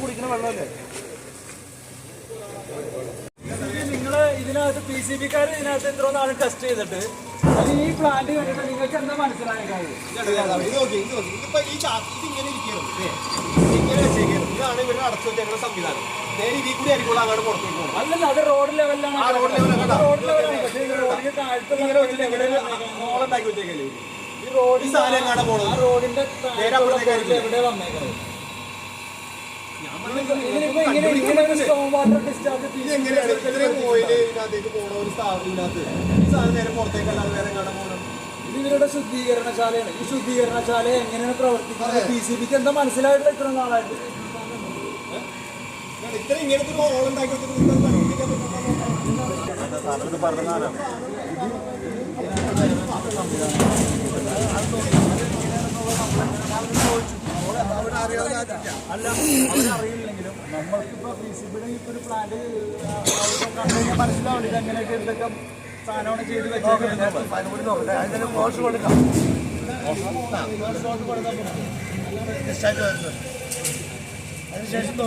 കുടിക്കുന്ന വെള്ളമല്ലേ നിങ്ങൾ ഇതിനകത്ത് പി സി ബിക്കാർ ഇതിനകത്ത് എത്ര നാൾ ടെസ്റ്റ് ചെയ്തിട്ട്. അത് ഈ പ്ലാന്റ് കണ്ടിട്ട് നിങ്ങൾക്ക് എന്താ മനസ്സിലായ കാര്യം ഇത് നോക്കി ഇത് നോക്കി. ഈ ചാക്ക് ഇത് ഇങ്ങനെ ഇരിക്കണം ഇങ്ങനെ വെച്ചേക്കണം ഇതാണ് ഇവരുടെ അടച്ചു വെച്ചേക്കുന്ന സംവിധാനം. നേരെ ഇതിൽ കൂടി ആയിരിക്കും അങ്ങോട്ട് പുറത്തേക്ക് പോകും അല്ലല്ല അത് റോഡ് ലെവലിലാണ് ആ road റോഡ് ലെവലാണ് പക്ഷേ റോഡിന് താഴത്തുള്ള വെച്ചിട്ട് എവിടെ മോളുണ്ടാക്കി വെച്ചേക്കല്ലേ ഈ റോഡ് സാധനം എങ്ങാണ്ട് പോണത് റോഡിന്റെ നേരെ അപ്പുറത്തേക്ക് റോഡിൽ എവിടെ വന്നേക്കുന്നത് ഇതിനിപ്പോ ഇങ്ങനെ ഇങ്ങനെ ഒരു സ്റ്റോം വാട്ടർ ഡിസ്ചാർജ് ഇത് എങ്ങനെയാണ് ഇത്രയും ഓയിൽ ഇതിനകത്തേക്ക് പോണ? ഒരു ഈ സാധനം നേരെ പുറത്തേക്ക് അല്ലാതെ വേറെ എങ്ങാണ്ട് പോകണം ഇത് ഇവരുടെ ശുദ്ധീകരണശാലയാണ്. ഈ ശുദ്ധീകരണശാല എങ്ങനെയാണ് പ്രവർത്തിക്കുന്നത്? പി സി ബിക്ക് എന്താ മനസ്സിലായിട്ടില്ല ഇത്ര നാളായിട്ട്? ഇത്ര ഇങ്ങനത്തെ ഒരു ഹോൾ ഉണ്ടാക്കി വെച്ചിട്ട് നിങ്ങൾക്ക് പ്രവർത്തിക്കാൻ പറഞ്ഞതാണ് അല്ല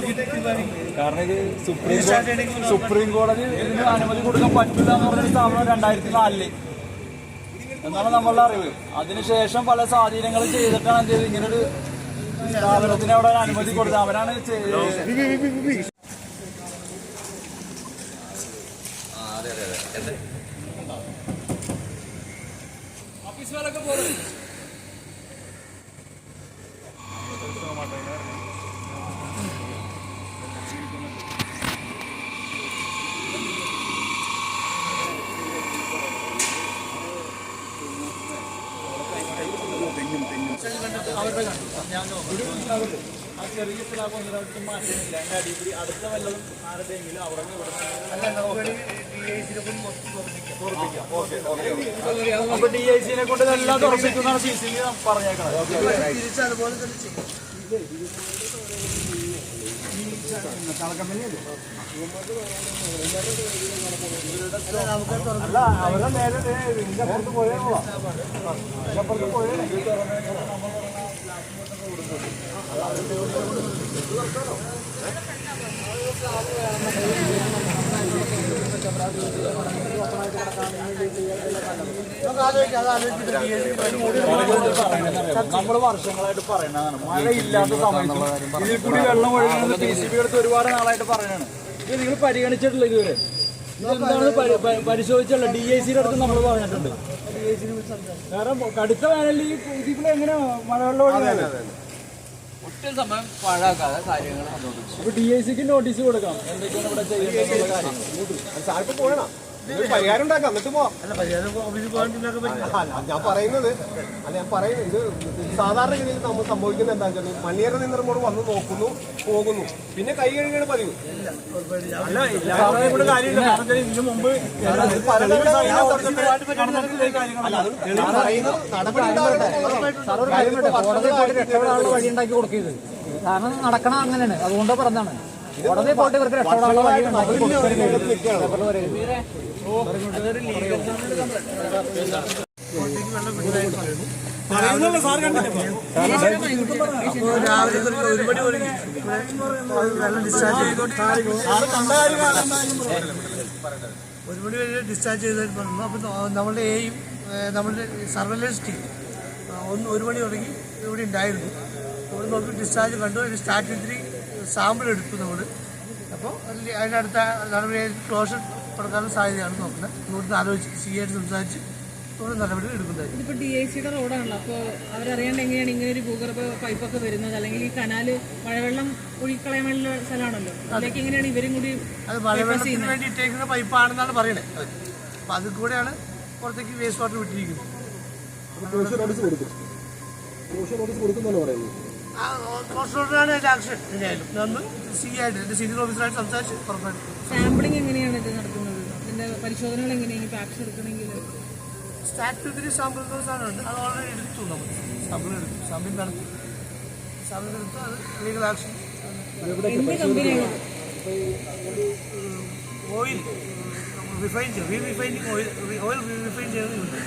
വെച്ചേക്കുന്നത് കാരണം സുപ്രീം സുപ്രീം കോടതി ഇതിന് അനുമതി കൊടുക്കാൻ പറ്റില്ല എന്ന് പറഞ്ഞ സ്ഥാപനം രണ്ടായിരത്തി നാലിൽ. എന്നാണ് നമ്മളുടെ അറിവ്. അതിനുശേഷം പല സ്വാധീനങ്ങളും ചെയ്തിട്ടാണ് എന്ത് ചെയ്തത്? ഇങ്ങനൊരു സ്ഥാപനത്തിന് അവിടെ ഒരു അനുമതി കൊടുത്തത്. അവരാണ് ചെയ്തത് അവരുടെ ആ ചെറിയ സ്ലാബ് ഒന്നിനടുത്ത് മാറ്റുന്നില്ല അതിന്റെ അടിപൊളി അടുത്ത വല്ലതും ആരുടെയെങ്കിലും അവിടെ അപ്പൊ ഡി ഐ സിനെ കൊണ്ട് എല്ലാം തുറപ്പിക്കുന്നതാണ് സി സി പറഞ്ഞേക്കണത് അല്ല അവരുടെ നേരെ ഇതിന്റെ അപ്പുറത്ത് പോയേ പോവാം അപ്പുറത്ത് പോയേ നമ്മൾ വർഷങ്ങളായിട്ട് പറയണതാണ് മഴ ഇല്ലാത്ത സമയത്ത് ഇതിൽ കൂടി വെള്ളം ഒഴുകുന്നത് പി സി ബി എടുത്ത് ഒരുപാട് നാളായിട്ട് പറയണാണ് ഇത് നിങ്ങൾ പരിഗണിച്ചിട്ടില്ല ഇതുവരെ. എന്താണ് പരിശോധിച്ചുള്ള ഡി ഐ സിയുടെ അടുത്ത് നമ്മൾ പറഞ്ഞിട്ടുണ്ട്. കാരണം കടുത്ത വേനലിൽ ഈ ഇതിൽ എങ്ങനെ മഴവെള്ളം ഒഴുകുന്നത്? ഒട്ടും സമയം പാഴാക്കാതെ കാര്യങ്ങൾ ഡി ഐ സിക്ക് നോട്ടീസ് കൊടുക്കാം. എന്തൊക്കെയാണ് ഇവിടെ ചെയ്യുന്നത് പരിഹാരം ഉണ്ടാക്കാം എന്നിട്ട് പോവാം. ഞാൻ പറയുന്നത് അല്ല ഞാൻ പറയുന്നത് ഇത് സാധാരണ രീതിയിൽ നമ്മൾ സംഭവിക്കുന്നത് എന്താ വെച്ചാൽ മണിയറ നിന്നോട് വന്ന് നോക്കുന്നു പോകുന്നു. പിന്നെ കൈ കഴുകിയാണ് പതിവ്. നടപടി ഉണ്ടാവട്ടെ. കോടതി പോയിട്ട് രക്ഷപ്പെടാനുള്ള വഴി ഉണ്ടാക്കി കൊടുക്കരുത് കാരണം നടക്കണം അങ്ങനെയാണ്. അതുകൊണ്ട് പറഞ്ഞതാണ്. കോടതി പോയിട്ട് ഇവർക്ക് രക്ഷപ്പെടാനുള്ള സാർ രാവിലെ ഒരു ഒരു മണി വെള്ളം ഡിസ്ചാർജ് ചെയ്തു സാറ് കണ്ട കാര്യമാണ് ഒരു മണി വരെ ഡിസ്ചാർജ് ചെയ്തതിന് പറഞ്ഞു അപ്പോൾ നമ്മളുടെ എയും നമ്മളുടെ സർവൈലൻസ് ടീം ഒന്ന് ഒരു മണി തുടങ്ങി ഇവിടെ ഉണ്ടായിരുന്നു. ഒരു നോക്കി ഡിസ്ചാർജ് കണ്ടു. അതിന് സ്റ്റാറ്റിൽ സാമ്പിൾ എടുത്തു നമ്മൾ അപ്പോൾ അതിനടുത്ത നടപടി ക്ലോഷർ കൊടുക്കാനുള്ള സാധ്യതയാണ് നോക്കുന്നത്. ഇവിടുന്ന് ആലോചിച്ച് സി ആയിട്ട് സംസാരിച്ച് നമ്മൾ നടപടികൾ എടുക്കുന്നതായിരിക്കും. ഇതിപ്പോ ഡി ഐ സിയുടെ റോഡാണല്ലോ. അപ്പോൾ അവരറിയാണ്ട് എങ്ങനെയാണ് ഇങ്ങനെ ഒരു ഭൂഗർഭ പൈപ്പൊക്കെ വരുന്നത്? അല്ലെങ്കിൽ ഈ കനാല് മഴവെള്ളം ഒഴുകിക്കളയാനുള്ള സ്ഥലമാണല്ലോ. അതിലേക്ക് എങ്ങനെയാണ് ഇവരും കൂടി അത് മഴവെള്ളത്തിന് വേണ്ടി ഇട്ടേക്കുന്ന പൈപ്പാണെന്നാണ് പറയുന്നത് അപ്പം അതിൽ കൂടെയാണ് പുറത്തേക്ക് വേസ്റ്റ് വാട്ടർ വിട്ടിരിക്കുന്നത് ആ കോസ്റ്റോടാണ് അതിന്റെ ആക്ഷൻ എന്തായാലും നമ്മൾ സി ആയിട്ട് എന്റെ സീനിയർ ഓഫീസറായിട്ട് സംസാരിച്ച് പുറപ്പെടും സാമ്പിളിംഗ് എങ്ങനെയാണ് ഇത് നടത്തുന്നത് ഇതിന്റെ പരിശോധനകൾ എങ്ങനെയാണ്? ഇപ്പൊ ആക്ഷൻ എടുക്കണമെങ്കിൽ? സ്റ്റാറ്റുത്തിരി സാമ്പിൾ സാധനമുണ്ട്. അത് ഓൾറെഡി എടുത്തു നമ്മൾ. സാമ്പിൾ എടുത്തു. സാമ്പിൾ നടത്തി. സാമ്പിൾ എടുത്തു. അത് ലീഗൽ ആക്ഷൻ ഓയിൽ റിഫൈൻ ചെയ്യും re refining oil oil refine ചെയ്യുന്നുണ്ട്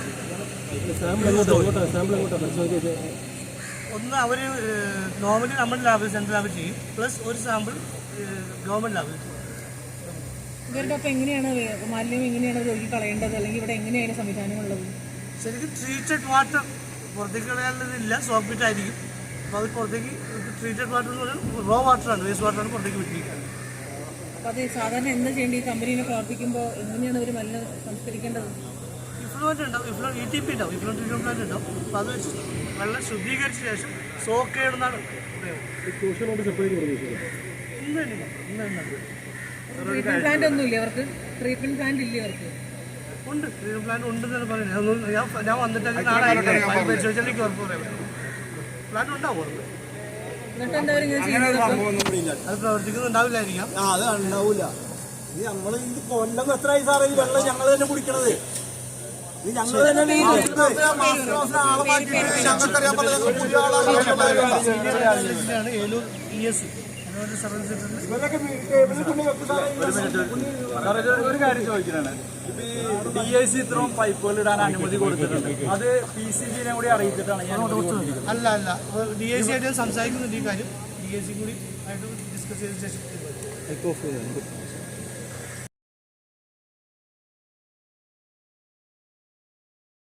ഒന്ന് അവർ നോർമലി നമ്മുടെ ലാബിൽ സെൻട്രൽ ലാബിൽ ചെയ്യും. പ്ലസ് ഒരു സാമ്പിൾ ഗവൺമെന്റ് ലാബിൽ ചെയ്യും. ഇവരുടെ അപ്പം എങ്ങനെയാണ് മാലിന്യം എങ്ങനെയാണ് ഒഴുകി കളയേണ്ടത്? അല്ലെങ്കിൽ ഇവിടെ എങ്ങനെയാണ് സംവിധാനമുള്ളത്? ശരിക്കും ട്രീറ്റഡ് വാട്ടർ പുറത്തേക്ക് കളയാനുള്ളതില്ല സോഫ്റ്റ് ആയിരിക്കും. അപ്പോൾ അത് പുറത്തേക്ക് ട്രീറ്റഡ് വാട്ടർ എന്ന് പറഞ്ഞാൽ റോ വാട്ടറാണ് വേസ്റ്റ് വാട്ടറാണ് പുറത്തേക്ക് വിട്ടിരിക്കുന്നത്. അപ്പോൾ അത് സാധാരണ എന്താ ചെയ്യേണ്ടത്? ഈ കമ്പനിയിൽ പ്രവർത്തിക്കുമ്പോൾ എങ്ങനെയാണ് ഒരു മലിനം സംസ്കരിക്കേണ്ടത്? ഇഫ്ലുവന്റ് ഉണ്ടാവും ഇഫ്ലു ഇ ടി പി ഉണ്ടാവും ഇഫ്ലുവന്റ് ട്രീറ്റ്മെന്റ് പ്ലാന്റ് ഉണ്ടാവും. അപ്പോൾ അത് വെച്ച് വെള്ളം ശുദ്ധീകരിച്ച ശേഷം സോക്ക് ചെയ്യണമെന്നാണ് ഇന്ന് തന്നെ ഇന്ന് തന്നെ ട്രീറ്റ്മെന്റ് പ്ലാന്റ് ഇല്ലേ അവർക്ക്? ട്രീറ്റ്മെന്റ് പ്ലാന്റ് ഇല്ലേ അവർക്ക്? ഉണ്ട് ട്രീറ്റ്മെന്റ് പ്ലാന്റ് ഉണ്ടെന്നാണ് പറയുന്നത് അതൊന്നും ഞാൻ ഞാൻ വന്നിട്ട് നാളെ പരിശോധിച്ചാൽ എനിക്ക് ഉറപ്പ് പറയാൻ പറ്റും പ്ലാന്റ് ഉണ്ടാവും? അത് പ്രവർത്തിക്കുന്നുണ്ടാവില്ലായിരിക്കാം ആ അത് ഇത് നമ്മൾ ഇത് കൊല്ലം എത്രയായി സാറേ? ഈ വെള്ളം ഞങ്ങൾ തന്നെ കുടിക്കണത്. ഒരു കാര്യം ചോദിക്കാനാണ് ഡി ഐ സി ഇത്രയും പൈപ്പുകൾ ഇടാൻ അനുമതി കൊടുത്തിട്ടുണ്ട് അത് പി സി ബിനെ കൂടി അറിയിച്ചിട്ടാണ് ഞാൻ. അല്ല അല്ല ഡി ഐ സി ആയിട്ട് സംസാരിക്കുന്നുണ്ട് ഈ കാര്യം ഡി ഐ സി കൂടി ആയിട്ട് ഡിസ്കസ് ചെയ്ത ശേഷം.